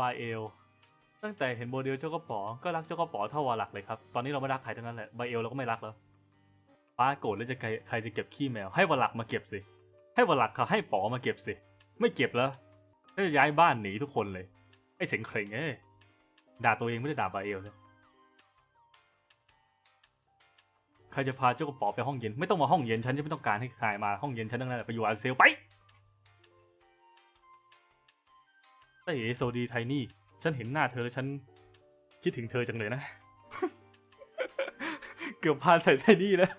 บายเอลตั้งแต่เห็นโมเดลเจ้ากระป๋อก็รักเจ้ากระป๋อเท่าวาหลักเลยครับ ตอนนี้เราไม่รักใครทั้งนั้นแหละบายเอลเราก็ไม่รักแล้วป้าโกรธแล้วจะใครใครจะเก็บขี้แมว ให้วาหลักมาเก็บสิ ให้วาหลักเขาให้ป๋อมาเก็บสิ ไม่เก็บแล้วก็จะย้ายบ้านหนีทุกคนเลยไอ้เสียงเคร่งเอ้ยด่าตัวเองไม่ได้ด่าบายเอลเลยใครจะพาเจ้ากระป๋อไปห้องเย็นไม่ต้องมาห้องเย็นฉันจะไม่ต้องการให้ใครมาห้องเย็นฉันทั้งนั้นแหละไปอยู่อาร์เซลไป แต่เอโซดีไทนี่ ฉันเห็นหน้าเธอแล้วฉันคิดถึงเธอจังเลยนะ เกือบพานใส่ไทนี่แล้ว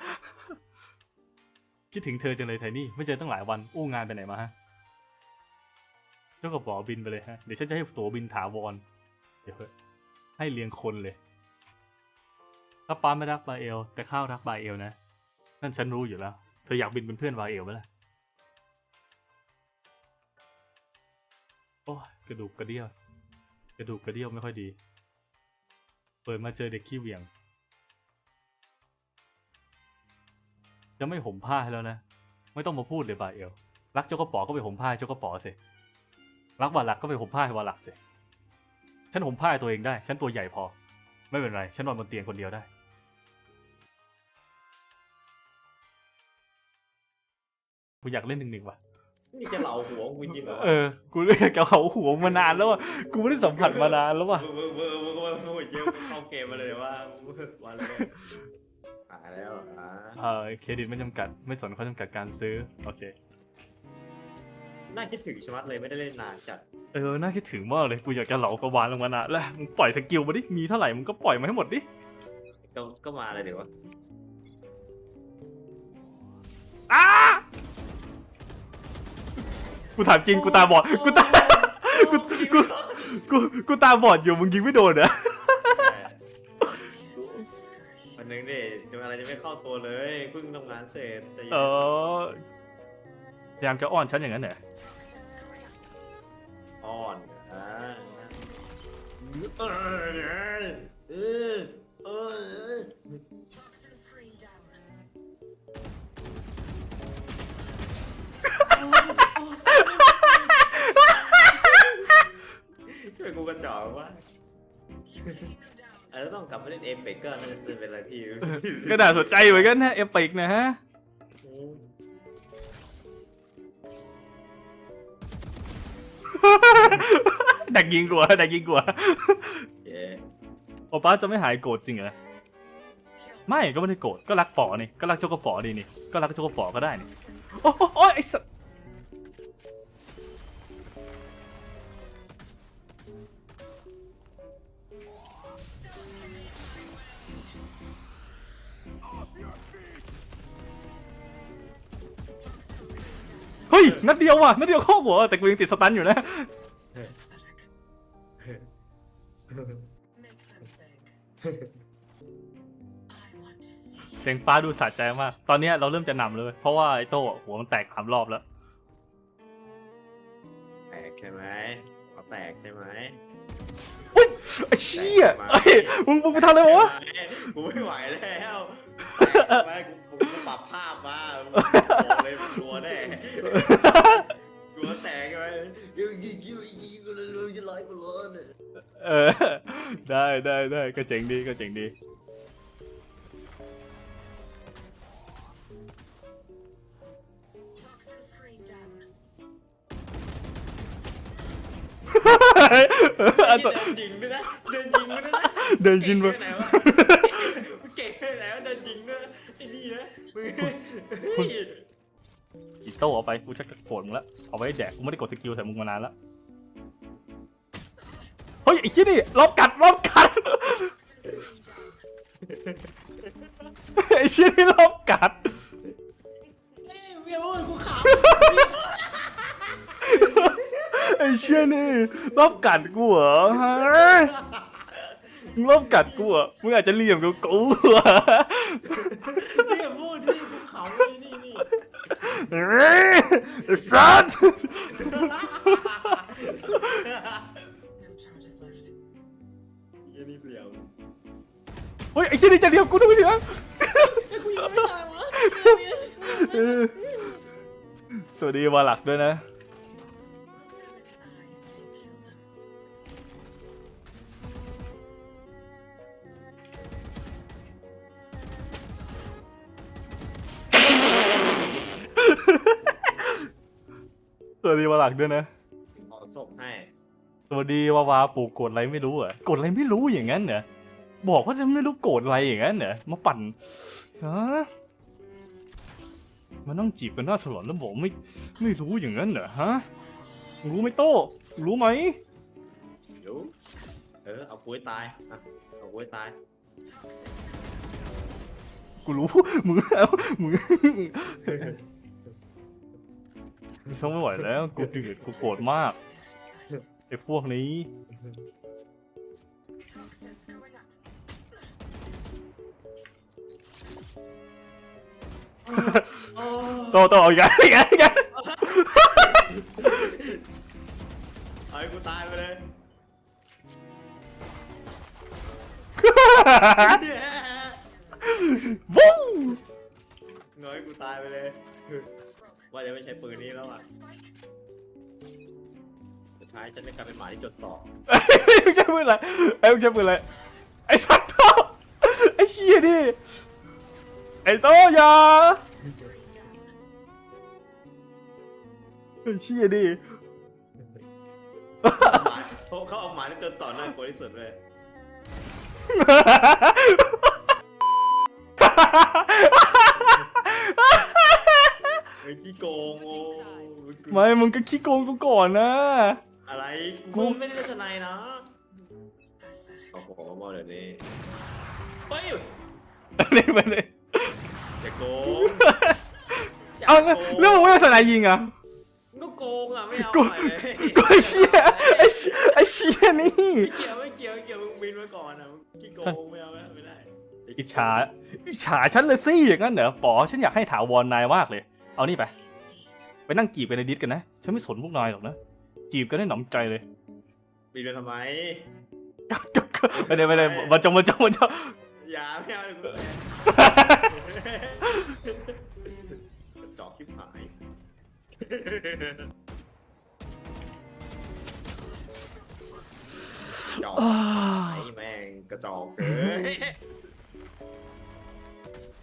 คิดถึงเธอจังเลยไทนี่ ไม่เจอตั้งหลายวันอู้งานไปไหนมาฮะเจ้ากระป๋อบินไปเลยฮะ เดี๋ยวฉันจะให้ตั๋วบินถาวร เดี๋ยวให้เลี้ยงคนเลยถ้าป้าไม่รักบาเอล แต่ข้าวรักบาเอลนะ นั่นฉันรู้อยู่แล้ว เธออยากบินเป็นเพื่อนบาเอลไหมล่ะ โอ้ย กระดูกกระเดี่ยว กระดูกกระเดี่ยวไม่ค่อยดี เปิดมาเจอเด็กขี้เหวี่ยง จะไม่ห่มผ้าให้แล้วนะ ไม่ต้องมาพูดเลยบาเอล รักเจ้ากระป๋อก็ไปห่มผ้าเจ้ากระป๋อสิ รักวาหลักก็ไปห่มผ้าให้วาหลักสิ ฉันห่มผ้าให้ตัวเองได้ ฉันตัวใหญ่พอ ไม่เป็นไร ฉันนอนบนเตียงคนเดียวได้กูอยากเล่นหนึ่งหนึ่งว่ะ นี่จะเหลาหัวกูจริงเหรอวะเออ กูเรียกเขาหัวมานานแล้วอะ กูไม่ได้สัมผัสมานานแล้วว่ะเวอร์เวอร์เวอร์เวอร์เวอร์เยอะเข้าเกมมาเลยว่าวันเลยอ่าแล้วอ่าเออเครดิตไม่จำกัด ไม่สนข้อจำกัดการซื้อ โอเค น่าคิดถึงชะมัดเลยไม่ได้เล่นนานจัด เออ น่าคิดถึงมากเลย กูอยากจะเหลากระวานลงมานานแล้ว มึงปล่อยสกิลมาดิ มีเท่าไหร่มึงก็ปล่อยมาให้หมดดิ ก็ก็มาเลยเดี๋ยววะอ้า กูถามจริงกูตาบอดกูตากูกูกูกูตาบอดอยู่มึงยิงไม่โดนเหรอวันหนึงดิจะอะไรจะไม่เข้าตัวเลยเพิ่งทำงานเสร็จจะเออพยายามจะอ้อนฉันอย่างนั้นเหรออ่อนอ่าเออเออเออ อาจจะต้องกลับมาเล่นเอเปกก็น่าจะเป็นอะไรที่ก็น่าสนใจเหมือนกันนะเอปิกนะฮะ ดักยิงกลัวดักยิงกลัวเย้โอป้าจะไม่หายโกรธจริงเหรอ ไม่ก็ไม่ได้โกรธก็รักป๋อนี่ก็รักเจ้ากระป๋อดีนี่ก็รักเจ้ากระป๋อก็ได้นี่ โอ้โหโอ้ยไอ้สัสเนัดเดียวว่ะนัดเดียวเข้าหัวแต่กูยังติดสตันอยู่นะเสียงฟ้าดูสะใจมาก ตอนเนี้ยเราเริ่มจะหนำเลย เพราะว่าไอ้โต้อะหัวมันแตกสามรอบแล้ว แตกใช่ไหมหัวแตกใช่ไหม ไอ้เชี่ยเอ้ยมึงมึงไปทำอะไรวะกูไม่ไหวแล้วแตกใช่ไหมกูกูปรับภาพมาบอกเลยกลัวแน่กลัวแตกใช่ไหมยิงยิงยิงยิงกูเลยเลยจะร้อยกูร้อนเลย เออ ได้ได้ได้ก็เจ๋งดีก็เจ๋งดี อะเดินจริงด้วยนะ เดินจริงด้วยนะเดินยินไปมาไหนวะเก่งไปไหนวะเดินจริงด้วยนะไอ้นี่นะมึงอีโต้เอาไปกูชักจะโกรธมึงละเอาไว้แดกกูไม่ได้กดสกิลใส่มึงมานานละเฮ้ยไอ้ขี้ยนี่รอบกัดรอบกัดไอ้เชี่ยนี่รอบกัด ยนี่รอบกัดกูเหรอฮะมึงรอบกัดกูเหรอมึงอาจจะเหลี่ยมกับกูเหรอำเมียพูดที่กูขำนี่นี่นี่เฮ้ยไอ้สัสยี่นี่เปลี่ยวเฮ้ยไอ้เชี่ยนี่จะเดียวกูด้วยเดียวกูยังไม่ตายวะเออสวัสดีวาลักด้วยนะ วัสดีมาหลักด้วยนะขอศพให้สวัสดีวาวาปู่โกรธอะไรไม่รู้เหรอะโกรธอะไรไม่รู้อย่างนั้นเหรอบอกว่าจะไม่รู้โกรธอะไรอย่างนั้นเหรอมาปั่นฮะมันต้องจีบกันหน้าสลอนแล้วบอกไม่ไม่รู้อย่างนั้นเหรอฮะรู้ไหมโต้รู้ไหมเดี๋ยวเออเอาปุ้ยตายอะเอาปุ้ยตายกูรู้ มึงแล้วมึง ทนไม่ไหวแล้วกูเดือดกูโกรธมากไอ้พวกนี้ โตโตเอาอีกแล้วอีกแล้วอีกแล้วเอาให้กูตายไปเลยวู้เงยกูตายไปเลย ว่าจะไม่ใช้ปืนนี้แล้วอะ สุดท้ายฉันจะกลายเป็นหมาที่จดต่อมึงใช้ปืนอะไรไอ้มึงใช้ปืนอะไรไอ้สัตว์โตไอ้เชี่ยดิไอ้โตอยาไอ้เชี่ยดิหมาเขาเขาเอาหมาที่จดต่อน่ากลัวที่สุดเลย โกงโอ้ไม่มึงก็ขี้โกงกูก่อนนะ อะไรกูกูไม่ได้เล่นสไนด์นะเอาของมาบอกเดี๋ยวนี้เฮ้ยนี่ไปเลยอย่าโกงอย่เอาโกงเรื่องมึงไม่เป็นสนายยิงอะมึงก็โกงอะไม่เอากูอะไรเลยกูไอ้เชี่ยไอ้เชี่ยไอ้เชี่ยนี่ไม่เกี่ยวไม่เกี่ยวไม่เกี่ยวมึงบินไว้ก่อนอะมึงขี้โกงไม่เอาไม่เอาไม่ได้อิจฉาอิจฉาฉันเลยสิอย่างนั้นเหรอป๋อฉันอยากให้ถาวรนายมากเลย เอานี่ไป ไปนั่งจีบกันในดิสกันนะ ฉันไม่สนพวกนายหรอกนะ จีบกันได้หนำใจเลยบินไปทำไมไม่ได้ไม่ได้มาจงมาจงมาจงอย่าไม่เอาเลยกูจอกชิบหาย จอกอ้าไอ้แม่งกระจอกเกิน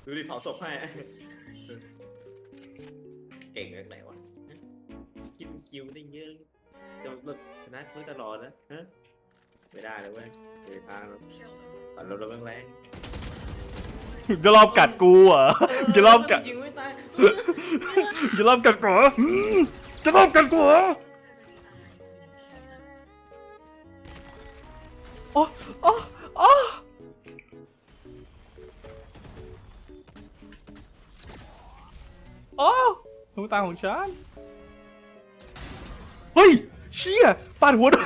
ดูดิเผาศพให้ เก่งเรื่องไหนวะ กินคิวได้เยอะจะแบบชนะเขาตลอดนะฮะไม่ได้เลยเว้ยเดี๋ยวทางเราปั่นรถเราแรงจะรอบกัดกูเหรอจะรอบกัดยิงไม่ตายจะรอบกัดกูเหรอจะรอบกัดกูเหรอโอ้โอ้โอ้โอ้ดวงตาของฉัน เฮ้ย เชี่ยปาดหัวด้วย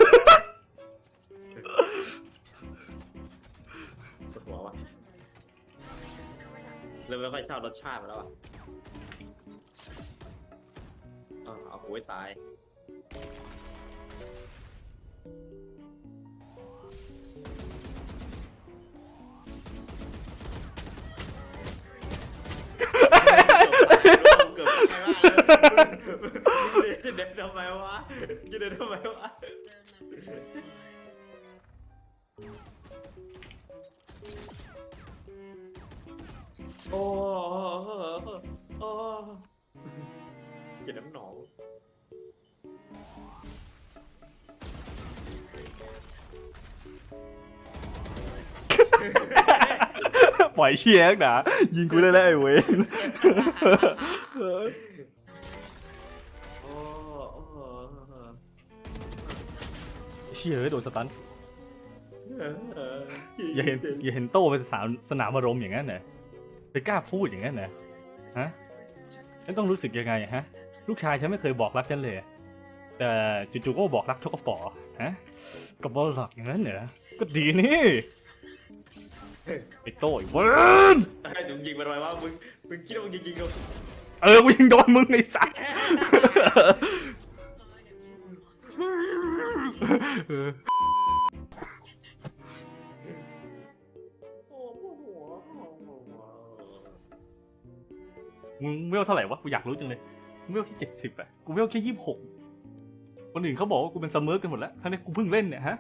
ปวดหัวว่ะเริ่มไม่ค่อยชอบรสชาติมันแล้วอะอ้าวเอาหัวให้ตาย เกือบตายมากเลย จะเดินทำไมวะจะเดินทำไมวะ โอ้โอ้กินน้ำหนองปล่อยเชียร์นะยิงกูได้แล้วไอ้เวน เชียร์เอ้ยโดนสตันอย่าเห็นอย่าเห็นโต้เป็นสนามสนามอารมณ์อย่างนั้นนะไปกล้าพูดอย่างนั้นนะฮะฉันต้องรู้สึกยังไงฮะ ลูกชายฉันไม่เคยบอกรักฉันเลย แต่จู่ๆก็บอกรักชกกระป๋อฮะกับบอลหลักอย่างนั้นเหรอก็ดีนี่ไอ้โต้ไอ้เวนถึงยิงมันไว้ว่ามึงมึงคิดว่ามึงยิงๆกับเออกูยิงโดนมึงไอ้สัส มึงเวลเท่าไหร่วะกูอยากรู้จังเลยมึงเวลแค่เจ็ดสิบอะกูเวลแค่ยี่สิบหกคนอื่นเขาบอกว่ากูเป็นซัมเมอร์กันหมดแล้วทั้งนี้กูเพิ่งเล่นเนี่ยฮะ